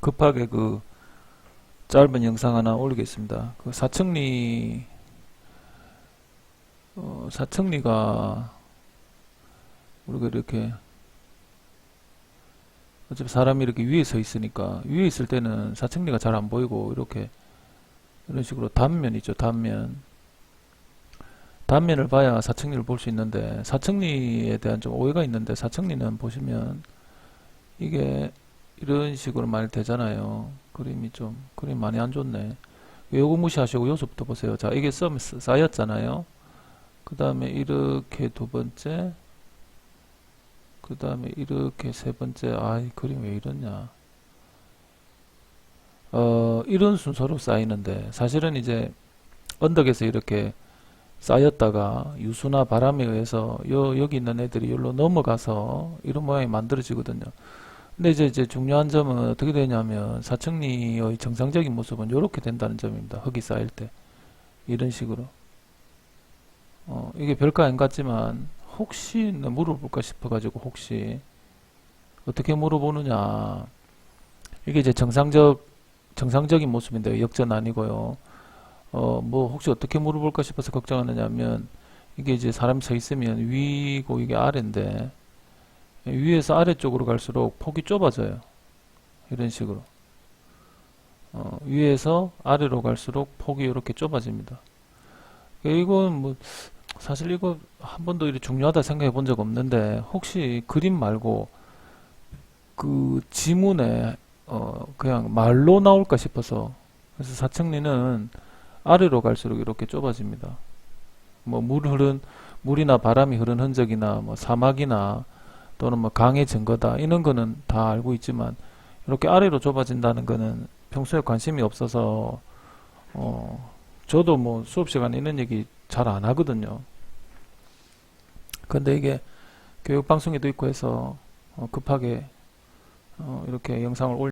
급하게 그 짧은 영상 하나 올리겠습니다. 그 사청리 어, 사청리가 우리가 이렇게 어차피 사람이 이렇게 위에 서 있으니까 위에 있을 때는 사청리가 잘 안 보이고 이렇게 이런 식으로 단면 있죠 단면 단면을 봐야 사청리를 볼 수 있는데 사청리에 대한 좀 오해가 있는데 사청리는 보시면 이게 이런 식으로 많이 되잖아요. 그림이 좀 그림 많이 안 좋네. 요거 무시하시고 요소부터 보세요. 자 이게 썸 쌓였잖아요. 그 다음에 이렇게 두 번째 그 다음에 이렇게 세 번째 아이 그림 왜 이러냐. 어 이런 순서로 쌓이는데 사실은 이제 언덕에서 이렇게 쌓였다가 유수나 바람에 의해서 여, 여기 있는 애들이 여기로 넘어가서 이런 모양이 만들어지거든요 근데 이제, 이제 중요한 점은 어떻게 되냐면 사청리의 정상적인 모습은 이렇게 된다는 점입니다. 흙이 쌓일 때. 이런 식으로. 어, 이게 별거 아닌 것 같지만 혹시 나 물어볼까 싶어가지고 혹시 어떻게 물어보느냐. 이게 이제 정상적 정상적인 모습인데 역전 아니고요. 어 뭐 혹시 어떻게 물어볼까 싶어서 걱정하느냐면 이게 이제 사람이 서 있으면 위고 이게 아래인데 위에서 아래쪽으로 갈수록 폭이 좁아져요. 이런 식으로. 어, 위에서 아래로 갈수록 폭이 이렇게 좁아집니다. 이건 뭐 사실 이거 한 번도 이렇게 중요하다 생각해 본 적 없는데 혹시 그림 말고 그 지문에 어 그냥 말로 나올까 싶어서 그래서 사청리는 아래로 갈수록 이렇게 좁아집니다. 뭐 물 흐른 물이나 바람이 흐른 흔적이나 뭐 사막이나 또는 뭐 강의 증거다 이런 거는 다 알고 있지만 이렇게 아래로 좁아진다는 거는 평소에 관심이 없어서 어 저도 뭐 수업 시간에 이런 얘기 잘 안 하거든요. 근데 이게 교육 방송에도 있고 해서 어, 급하게 어, 이렇게 영상을 올